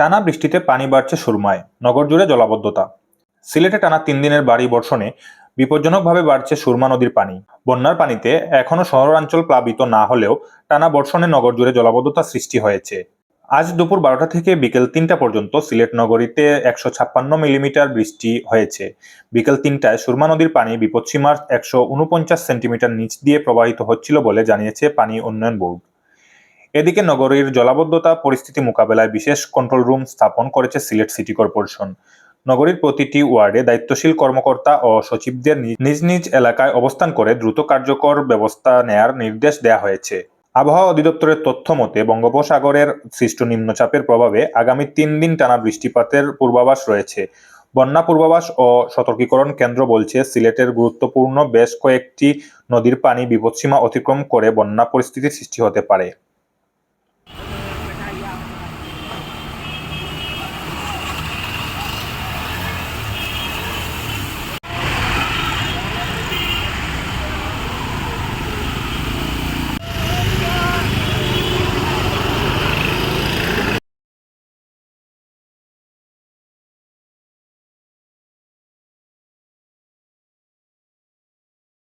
টানা বৃষ্টিতে পানি বাড়ছে সুরমায় নগর জুড়ে জলাবদ্ধতা। সিলেটে টানা তিন দিনের বাড়ি বর্ষণে বিপজ্জনকভাবে বাড়ছে সুরমা নদীর পানি। বন্যার পানিতে এখনও শহরাঞ্চল প্লাবিত না হলেও টানা বর্ষণে নগর জুড়ে জলাবদ্ধতা সৃষ্টি হয়েছে। আজ দুপুর বারোটা থেকে বিকেল তিনটা পর্যন্ত সিলেট নগরীতে একশো ছাপ্পান্ন মিলিমিটার বৃষ্টি হয়েছে। বিকেল তিনটায় সুরমা নদীর পানি বিপদসীমার একশো উনপঞ্চাশ সেন্টিমিটার নিচ দিয়ে প্রবাহিত হচ্ছিল বলে জানিয়েছে পানি উন্নয়ন বোর্ড। এদিকে নগরীর জলাবদ্ধতা, পরিস্থিতি মোকাবেলায় বিশেষ কন্ট্রোল রুম স্থাপন করেছে সিলেট সিটি কর্পোরেশন নগরীর প্রতিটি ওয়ার্ডে দায়িত্বশীল কর্মকর্তা ও সচিবদের নিজ নিজ এলাকায় অবস্থান করে দ্রুত কার্যকর ব্যবস্থা নেয়ার নির্দেশ দেওয়া হয়েছে। আবহাওয়া অধিদপ্তরের তথ্য মতে, বঙ্গোপসাগরের সৃষ্ট নিম্নচাপের প্রভাবে আগামী তিন দিন টানা বৃষ্টিপাতের পূর্বাভাস রয়েছে। বন্যা পূর্বাভাস ও সতর্কীকরণ কেন্দ্র বলছে, সিলেটের গুরুত্বপূর্ণ বেশ কয়েকটি নদীর পানি বিপদসীমা অতিক্রম করে বন্যা পরিস্থিতির সৃষ্টি হতে পারে। Wow.